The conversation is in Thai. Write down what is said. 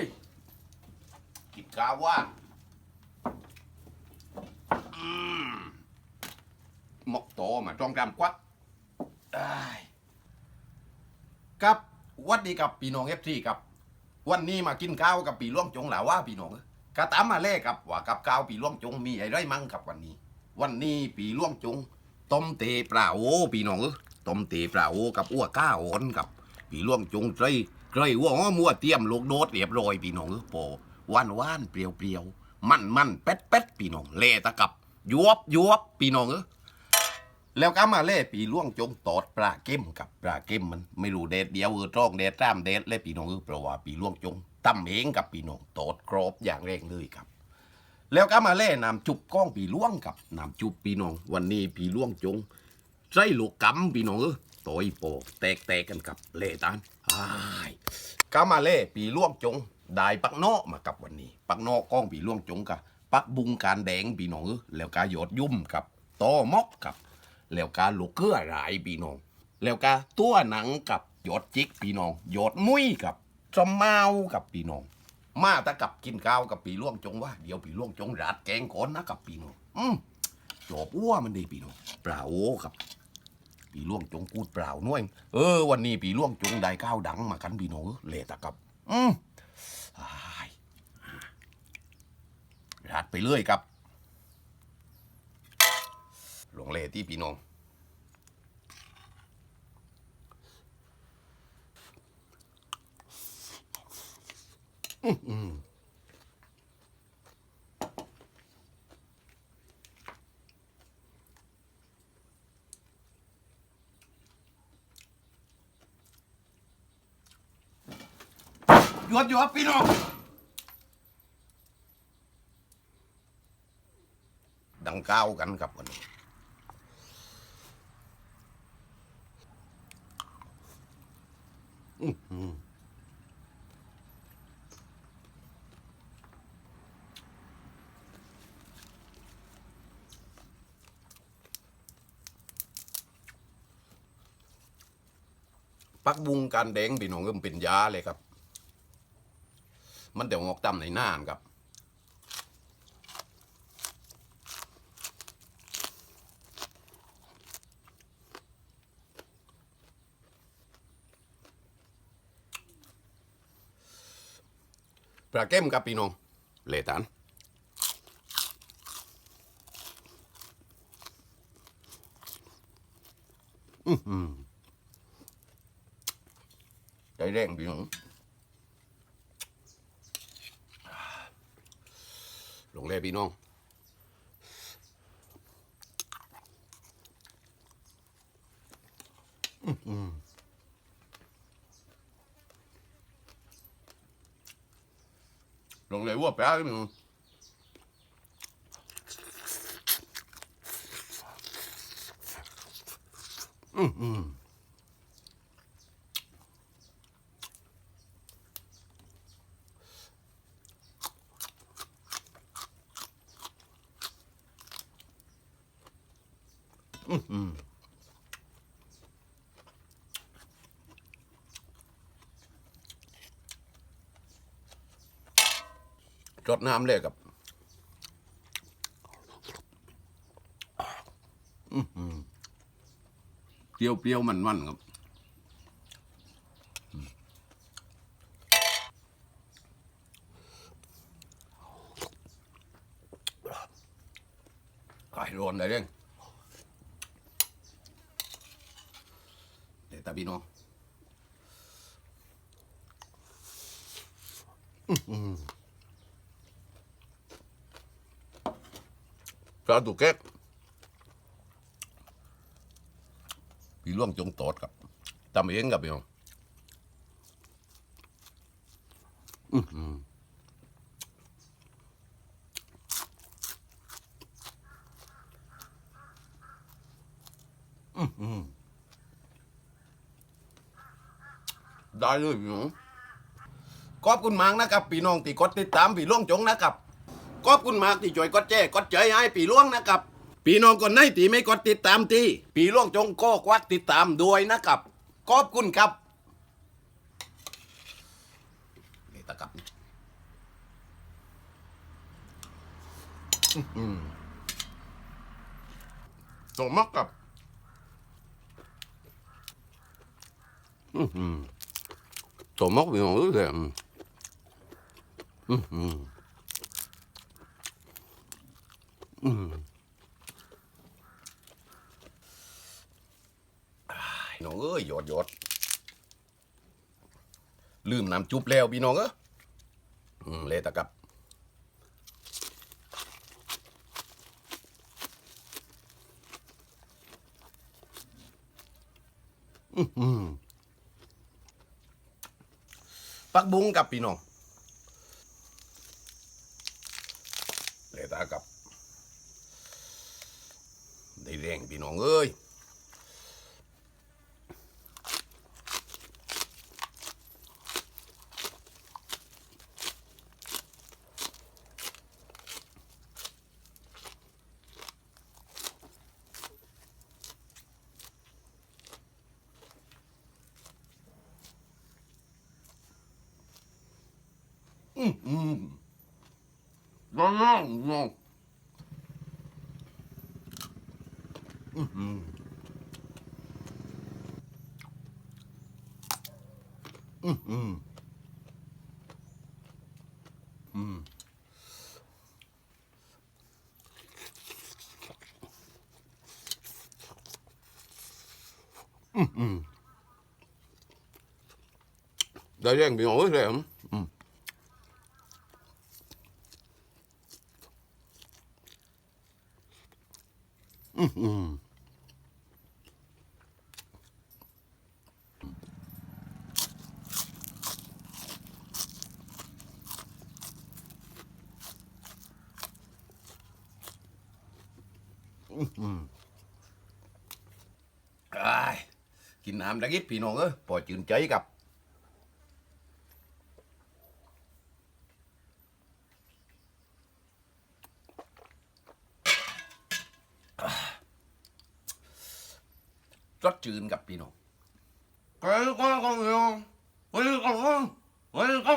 ยกินกาว่าอืมหมกโตมาจ้องกำควักได้ครับหวัดดีกับปีน้องเอฟซีครับ วันนี้มากินข้าวกับปีล่วงจงหลาว่าปีน้องเอ้ยกระตามมาแลกครับว่ากับข้าวปีล่วงจงมีอะไรมั่งครับวันนี้ วันนี้ปีล่วงจงต้มเตปลาโอปีน้องเอ้ยต้มเตปลาโอกับอ้วก้าโอนกับปีล่วงจงใจ ไกรหัวอ้อมัวเตรียมลูกโดดเรียบร้อยปีน้องเอ้ยโปว่านว่านเปรียวเปรียวมันมันเป็ดเป็ดปีน้องเละตะกับยวบยวบปีน้องเอ้ยแล้วก็มาเล่ปีล่วงจงตอดปลาเก้มกับปลาเก้มมันไม่รู้เด็ดเดียวเออตรองเด็ดตามเด็ดเลยปีน้องเอ้ยเพราะว่าปีล่วงจงตั้มเองกับปีน้องตอดกรอบอย่างแรงเลยครับ แล้วก็มาเล่นำจุบก้องปีล่วงกับนำจุบปีน้องวันนี้ปีล่วงจงใส่ลูกกำพี่น้องเออ ต่อยโปกแตกแตกกันกับเล่ตานอ้ายก็มาเล่ปีล่วงจง ได้ปักนอมากับวันนี้ ปักนอกก้องปีล่วงจงกับปักบุงการแดงพี่น้องเออแล้วกาหยดยุ่มกับตอมอกกับ แล้วกาลูกเกลือหลายพี่น้อง แล้วกาตัวหนังกับหยดจิกพี่น้องหยดมุ้ยกับจอมเมากับพี่น้อง มาตะกับกินข้าวกับปีล่วงจงว่าเดี๋ยวปีล่วงจงรัดแกงขอนนะกับปีน้อง อืมจบอ้วมันดีปีน้องเปล่าโอ้ครับ ปีล่วงจงกูดเปล่าน้วย เออ วันนี้ปีล่วงจงได้ข้าวดังมากันพี่น้องเละตะกับ อืมอ้ายรัดไปเรื่อยครับ หลงเละที่พี่น้อง หยวดหยวดพี่น้องดังก้าวกันครับวันนี้ปักบุงการแดงพี่น้องก็เป็นยาเลยครับ มันแต่งอกตำในหน้านครับปลาเก้มครับพี่น้องเลตันอื้อหือใจแรงพี่น้อง ลงเลยพี่น้องอื้อหือลงเลยว่าแป๊บนึงอือหืออื้อหื อดน้ำเลยครับเปรี้ยวเปรี้ยวมันมันๆครับอืมไก่ร้อนเร่งเดี๋ย ตาพี่น้องอื้อหือปลาตุกเก๊กพี่ล่วงจงตอดครับตำเองครับพี่น้องอื้อหืออื้ ได้เลยอขอบคุณมากนะครับพี่น้องที่กดติดตามพี่ล่วงจงนะครับขอบคุณมากที่ช่วยกดแจ้กดเจยให้พี่ล่วงนะครับพี่น้องคนไหนที่ไม่กดติดตามที่พี่ล่วงจงก็ควักติดตามด้วยนะครับขอบคุณครับนี่ตะกับสมมากกับ Mm-hmm. มตัวมักเป็นของอื่นเลยอืมอืมอืมอ้ายน้องเอ้ยหยดหยดลืมน้ำจุบแล้วพี่น้องเอ้ยอืมเลยตะกับ อืม ปักบุ้งกับพี่น้องเลยตากับ ได้แรงพี่น้องเอ้ย อืมอืมร้อนร้อนร้อนอืมอืมอืมอืมอืมอืมอืมได้แรงพี่น้องเอ้ยแรงอืม อืมอืมอืมอ้าย กินน้ำดักยิบพี่น้องเอ้ยปล่อยจืนใจกับ จดจืนกับพี่น้องกย์ก็ก็เงาเฮ้ยก็เฮ้ยก็